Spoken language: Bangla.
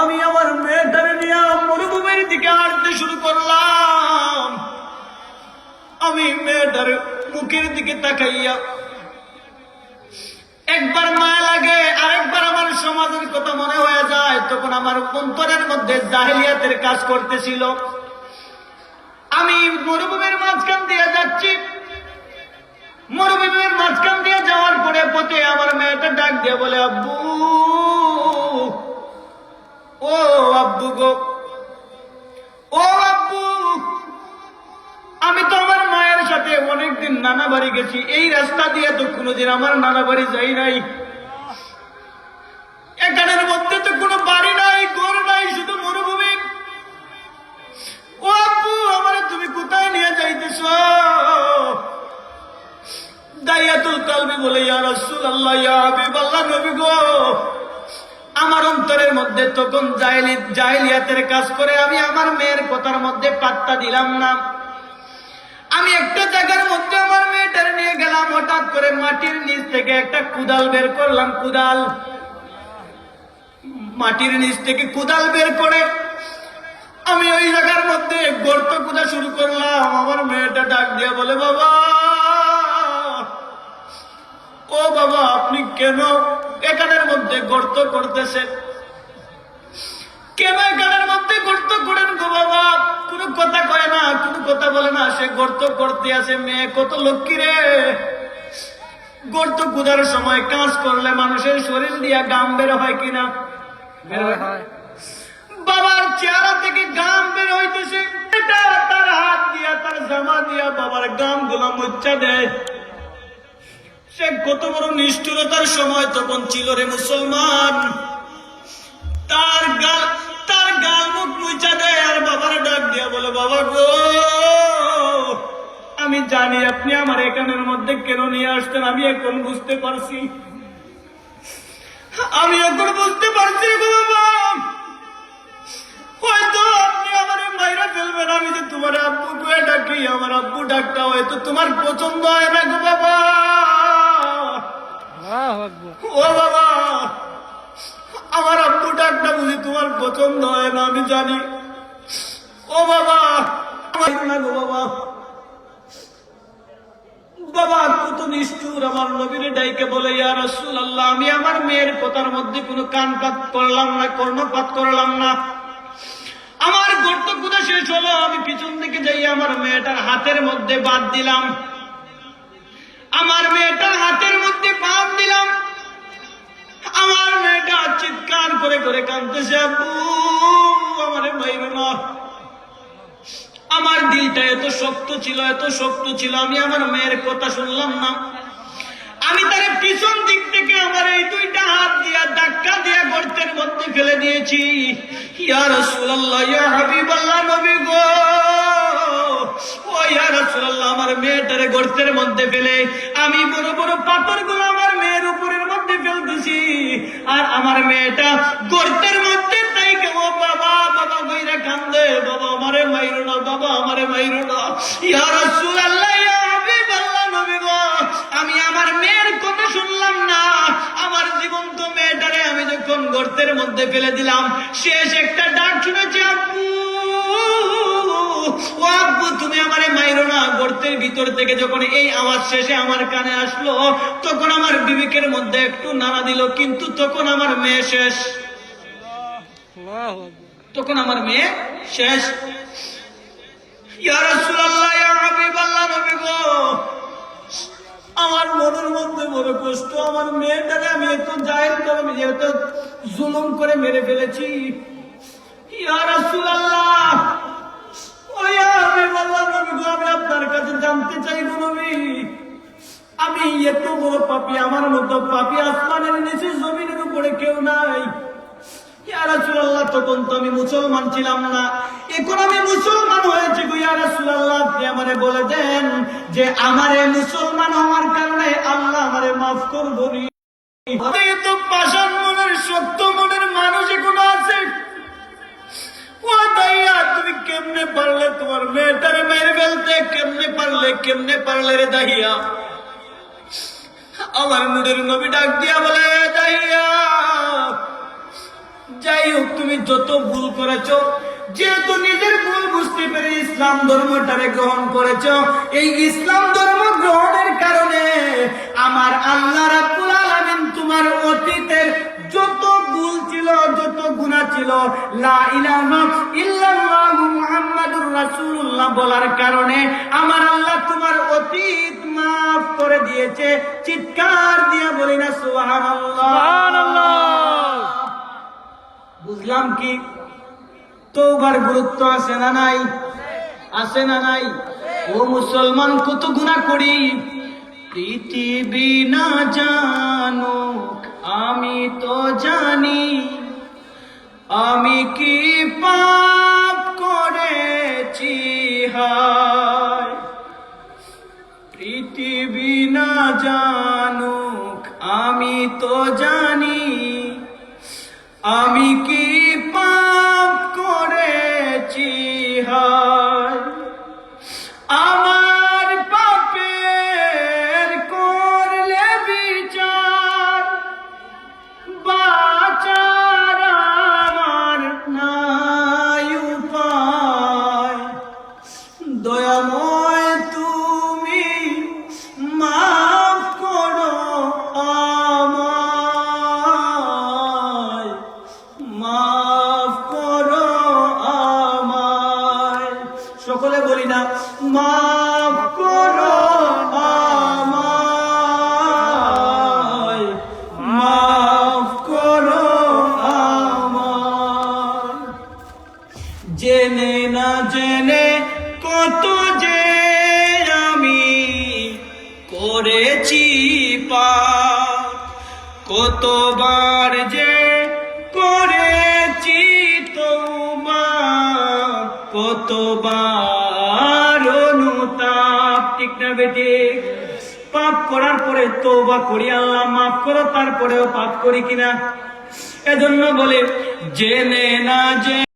আমি আমার মেয়েটারে নিয়ে মরুভূমির দিকে হাঁটতে শুরু করলাম। আমি মেয়েটার মুখের দিকে তাকাইয়া একবার মায়া লাগে আরেকবার আমার সমাজের কথা মনে হয়ে যায়, তখন আমার অন্তরের মধ্যে জাহিলিয়াতের কাজ করতেছিল। আমি মরুভূমির মাঝখান দিয়ে যাচ্ছি। মরুভূমির মাঝখান দিয়ে যাওয়ার পরে পথে আমার মেয়েটা ডাক দিয়ে বলে, আব্বু ও আব্বু গো। ও আব্বু, আমি তো আমার মায়ের সাথে অনেকদিন নানা বাড়ি গেছি। এই রাস্তা দিয়ে তো কোনোদিন আমার নানা বাড়ি যাই নাই। এখানের মধ্যে তো কোনো বাড়ি নাই, ঘর নাই, শুধু মরুভূমি। ও আব্বু, আমার তুমি কোথায় নিয়ে যাইতেছ? দাইয়াতুল কালবি বলে, ইয়া রাসূলুল্লাহ, ইয়া হাবিবাল্লাহ নবী গো। আমার অন্তরের মধ্যে তখন জাহেলি জাহেলিয়াতের কাজ করে আমি আমার মেয়ের কথার মধ্যে পাত্তা দিলাম না। আমি একটা জায়গার মধ্যে আমার মেয়েটার নিয়ে গেলাম, হঠাৎ করে মাটির নিচ থেকে একটা কুদাল বের করলাম, কুদাল। মাটির নিচ থেকে কুদাল বের করে আমি ওই জায়গার মধ্যে গর্ত কুদা শুরু করলাম। আমার মেয়েটা ডাক দিয়ে বলে, বাবা, ও বাবা, আপনি কেন এখানের মধ্যে গর্ত করতেছেন কেন এখানের মধ্যে গর্ত করেন গো বাবা? কোনো কথা কয় না কোনো কথা বলে না সে গর্ত করতে আছে মেয়ে কত লক্ষ্মী রে। গর্ত কুদার সময় কাজ করলে মানুষের শরীর দিয়া গাম বের হয় কিনা বাবার চেহারা থেকে গাম বের হইতেছে। তার হাত দিয়া তার জামা দিয়া বাবার গামগুলা মুচ্চা দেয়। সে কত বড় নিষ্ঠুরতার সময় তখন ছিল রে মুসলমান। তার গাল তার গাল মুখ মুচা দেয় আর বাবার ডাক দিয়া বলে, বাবা গো, আমি জানি আপনি আমার এখানের মধ্যে কেন নিয়ে আসতেন আমি এখন বুঝতে পারছি। আমি এখন বুঝতে পারছি হয়তো আপনি আমার মাইরা ফেলবেন, আমি যে তোমার আব্বু কুয়ে ডাকি, আমার আব্বু ডাকটা হয়তো তোমার পছন্দ হয় না ও বাবা, আমার আব্বু ডাকটা বুঝি তোমার পছন্দ হয় না, আমি জানি। ও বাবা বাবা। বাবা কত নিষ্ঠুর, আমার নবীর ডাইকে বলে, ইয়া রসুল আল্লাহ আমি আমার মেয়ের কথার মধ্যে কোনো কানপাত করলাম না, কর্ণপাত করলাম না। আমার গর্ত শেষ হলো, আমি পিছন দিকে যাই আমার মেয়েটার হাতের মধ্যে বাদ দিলাম। আমার মেয়েটার হাতের মধ্যে বাদ দিলাম। করে কাঁদতেছে আমার মাইবে না। আমার দিলটা এত শক্ত ছিল, এত শক্ত ছিল, আমি আমার মেয়ের কথা শুনলাম না। আমি তার পিছন দিক থেকে আমার এই দুইটা হাত দিয়া ধাক্কা দিয়া গর্তের মধ্যে ফেলে দিয়েছি। ইয়া রাসূলুল্লাহ, ইয়া হাবিবাল্লাহ নবী গো। ও ইয়া রাসূলুল্লাহ, আমার মেয়েটারে গর্তের মধ্যে ফেলে। আমি বড় বড় পাথরগুলো আমার আর আমার মেয়েটা গর্তের মধ্যে তাই বাবা বাবা কান্দে, বাবা আমারে না, বাবা আমারে না। নবী গো, আমি আমার মেয়ের কথা শুনলাম না। আমার জীবন্ত মেয়েটারে আমি যখন গর্তের মধ্যে ফেলে দিলাম শেষ একটা ডাক শুনেছি, আব্বু ও আব্বু তুমি আমারে মাইরো না। গর্তের ভিতর থেকে যখন এই আওয়াজ শেষে আমার কানে আসলো, তখন আমার বিবেকের মধ্যে একটু নাড়া দিল, কিন্তু তখন আমার মেয়ে শেষ। তখন আমার মেয়ে শেষ। আমার মনের মধ্যে বড় কষ্ট, আমার মেয়েটাকে আমি এত জাহের করে এত জুলুম করে মেরে ফেলেছি। ইয়া পাপী, আমার মতো পাপী, আসমানের নিচে জমিনের উপরে কেউ নাই। তখন তো আমি মুসলমান ছিলাম না। এখন আমি মুসলমান হয়েছি আমারে বলে দেন যে আমারে মুসলমান হওয়ার কারণে আল্লাহ আমারে মাফ তো পাষাণ মনের, সত্য মনের মানুষ আছে। তুমি কেমনে পারলে তোমার মেয়েটারে মেরে ফেলতে, কেমনে পারলে কেমনে পারলে রে দাহিয়া? আমার নুরের নবী ডাক দিয়া বলে যাই হোক তুমি যত ভুল করেছ, যেহেতু নিজের ভুল বুঝতে পেরে ইসলাম ধর্মটারে গ্রহণ করেছ, এই ইসলাম ধর্ম গ্রহণের কারণে আমার আল্লাহ রাব্বুল আলামিন তোমার অতীতের যত ভুল ছিল, যত গুনাহ ছিল, লা ইলাহা ইল্লাল্লাহু রাসূলুল্লাহ বলার কারণে আমার আল্লাহ তোমার অতীত মাফ করে দিয়েছে চিৎকার দিয়া বলি না বুঝলাম কি? তৌবার গুরুত্ব আছে না নাই? আছে না নাই? ও মুসলমান কত গুণা করি? পৃথিবী না জানুক আমি তো জানি। আমি কি পাপ না জানুক আমি তো জানি আমি কি মাফ করো মাফ করো জেনে না জেনে কত যে আমি করেছি পাপ। কতবার যে করেছি তোমা কতবার বেটি পাপ করার পরে তৌবা করি আল্লাহ মাফ করো, তারপরেও পাপ করি কিনা? এজন্য বলে, জেনে না যে